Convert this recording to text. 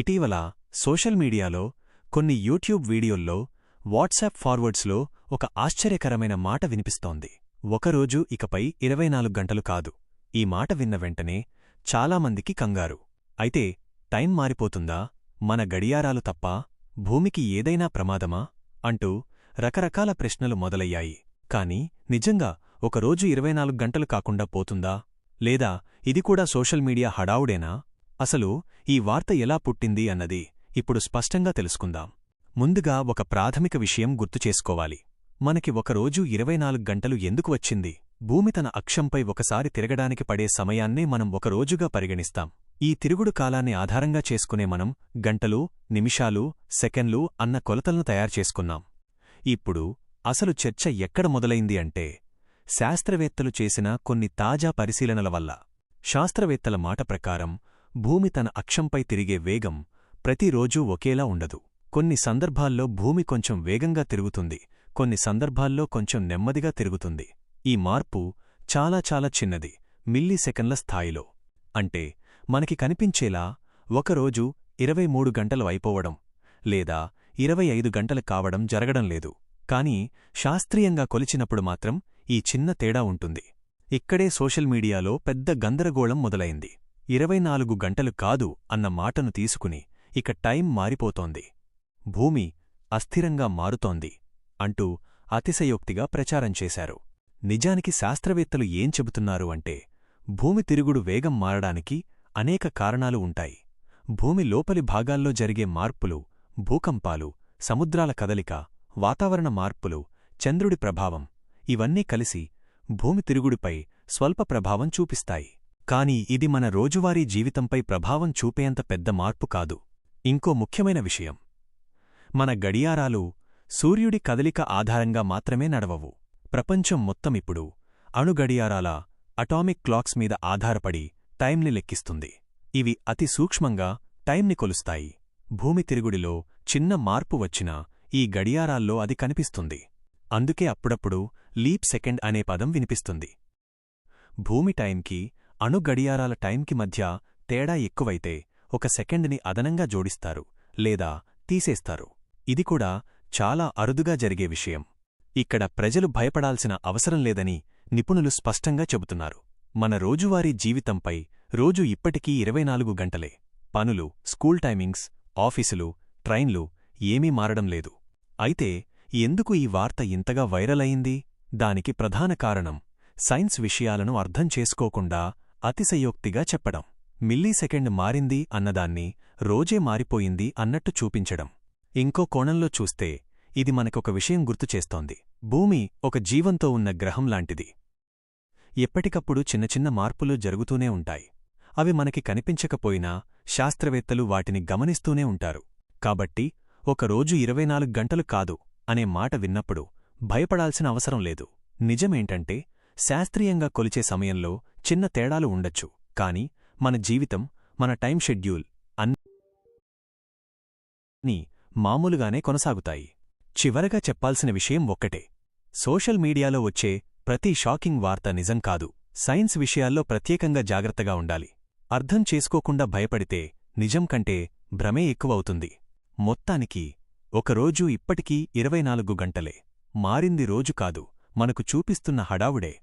ఇటీవల సోషల్ మీడియాలో కొన్ని యూట్యూబ్ వీడియోల్లో వాట్సాప్ ఫార్వర్డ్స్లో ఒక ఆశ్చర్యకరమైన మాట వినిపిస్తోంది. ఒకరోజు ఇకపై ఇరవై నాలుగు గంటలు కాదు. ఈ మాట విన్న వెంటనే చాలామందికి కంగారు. అయితే టైం మారిపోతుందా? మన గడియారాలు తప్ప భూమికి ఏదైనా ప్రమాదమా? అంటూ రకరకాల ప్రశ్నలు మొదలయ్యాయి. కాని నిజంగా ఒకరోజు ఇరవై నాలుగు గంటలు కాకుండా పోతుందా? లేదా ఇది కూడా సోషల్ మీడియా హడావుడేనా? అసలు ఈ వార్త ఎలా పుట్టింది అన్నది ఇప్పుడు స్పష్టంగా తెలుసుకుందాం. ముందుగా ఒక ప్రాథమిక విషయం గుర్తుచేసుకోవాలి మనకి ఒకరోజు ఇరవై నాలుగు గంటలు ఎందుకు వచ్చింది? భూమి తన అక్షంపై ఒకసారి తిరగడానికి పడే సమయాన్నే మనం ఒకరోజుగా పరిగణిస్తాం. ఈ తిరుగుడు కాలాన్ని ఆధారంగా చేసుకునే మనం గంటలు నిమిషాలు సెకండ్లు అన్న కొలతలను తయారుచేసుకున్నాం ఇప్పుడు అసలు చర్చ ఎక్కడ మొదలైంది అంటే శాస్త్రవేత్తలు చేసిన కొన్ని తాజా పరిశీలనల వల్ల. శాస్త్రవేత్తల మాట ప్రకారం భూమి తన అక్షంపై తిరిగే వేగం ప్రతిరోజూ ఒకేలా ఉండదు. కొన్ని సందర్భాల్లో భూమి కొంచెం వేగంగా తిరుగుతుంది కొన్ని సందర్భాల్లో కొంచెం నెమ్మదిగా తిరుగుతుంది. ఈ మార్పు చాలా చాలా చిన్నది మిల్లీసెకండ్ల స్థాయిలో. అంటే మనకి కనిపించేలా ఒకరోజు ఇరవై మూడు గంటలు అయిపోవడం లేదా ఇరవై ఐదు గంటలు కావడం జరగడం లేదు. కానీ శాస్త్రీయంగా కొలిచినప్పుడు మాత్రం ఈ చిన్న తేడా ఉంటుంది. ఇక్కడే సోషల్ మీడియాలో పెద్ద గందరగోళం మొదలైంది. ఇరవై నాలుగు గంటలు కాదు అన్న మాటను తీసుకుని ఇక టైం మారిపోతోంది. భూమి అస్థిరంగా మారుతోంది అంటూ అతిశయోక్తిగా ప్రచారం చేశారు. నిజానికి శాస్త్రవేత్తలు ఏం చెబుతున్నారు అంటే భూమి తిరుగుడు వేగం మారడానికి అనేక కారణాలు ఉంటాయి. భూమి లోపలి భాగాల్లో జరిగే మార్పులు భూకంపాలు సముద్రాల కదలిక వాతావరణ మార్పులు చంద్రుడి ప్రభావం ఇవన్నీ కలిసి భూమి తిరుగుడిపై స్వల్ప ప్రభావం చూపిస్తాయి. కాని ఇది మన రోజువారీ జీవితంపై ప్రభావం చూపేంత పెద్ద మార్పు కాదు. ఇంకో ముఖ్యమైన విషయం. మన గడియారాలు సూర్యుడి కదలిక ఆధారంగా మాత్రమే నడవవు. ప్రపంచం మొత్తం ఇప్పుడు అణుగడియారాల అటామిక్ క్లాక్స్ మీద ఆధారపడి టైంని లెక్కిస్తుంది. ఇవి అతి సూక్ష్మంగా టైంని కొలుస్తాయి. భూమి తిరుగుడిలో చిన్న మార్పు వచ్చినా ఈ గడియారాల్లో అది కనిపిస్తుంది. అందుకే అప్పుడప్పుడు లీప్ సెకండ్ అనే పదం వినిపిస్తుంది. భూమి టైంకి అణు గడియారాల టైంకి మధ్య తేడా ఎక్కువైతే ఒక సెకండ్ని అదనంగా జోడిస్తారు లేదా తీసేస్తారు. ఇది కూడా చాలా అరుదుగా జరిగే విషయం. ఇక్కడ ప్రజలు భయపడాల్సిన అవసరం లేదని నిపుణులు స్పష్టంగా చెబుతున్నారు. మన రోజువారీ జీవితంపై రోజు ఇప్పటికీ ఇరవై నాలుగు గంటలే. పనులు స్కూల్ టైమింగ్స్ ఆఫీసులు ట్రైన్లు ఏమీ మారడం లేదు. అయితే ఎందుకు ఈ వార్త ఇంతగా వైరల్ అయింది? దానికి ప్రధాన కారణం సైన్స్ విషయాలను అర్థం చేసుకోకుండా అతిశయోక్తిగా చెప్పడం. మిల్లీసెకండ్ మారింది అన్నదాన్ని రోజే మారిపోయింది అన్నట్టు చూపించడం. ఇంకో కోణంలో చూస్తే ఇది మనకొక విషయం గుర్తుచేస్తోంది భూమి ఒక జీవంతో ఉన్న గ్రహం లాంటిది. ఎప్పటికప్పుడు చిన్న చిన్న మార్పులు జరుగుతూనే ఉంటాయి. అవి మనకి కనిపించకపోయినా శాస్త్రవేత్తలు వాటిని గమనిస్తూనే ఉంటారు. కాబట్టి ఒకరోజు ఇరవై నాలుగు గంటలు కాదు అనే మాట విన్నప్పుడు భయపడాల్సిన అవసరం లేదు. నిజమేంటంటే శాస్త్రీయంగా కొలిచే సమయంలో చిన్న తేడాలు ఉండొచ్చు కాని మన జీవితం మన టైం షెడ్యూల్ అన్ని మామూలుగానే కొనసాగుతాయి. చివరగా చెప్పాల్సిన విషయం ఒక్కటే. సోషల్ మీడియాలో వచ్చే ప్రతి షాకింగ్ వార్త నిజం కాదు. సైన్స్ విషయాల్లో ప్రత్యేకంగా జాగ్రత్తగా ఉండాలి. అర్థం చేసుకోకుండా భయపడితే నిజం కంటే భ్రమే ఎక్కువవుతుంది. మొత్తానికి ఒకరోజు ఇప్పటికీ ఇరవై నాలుగు గంటలే. మారింది రోజు కాదు. మనకు చూపిస్తున్న హడావుడే.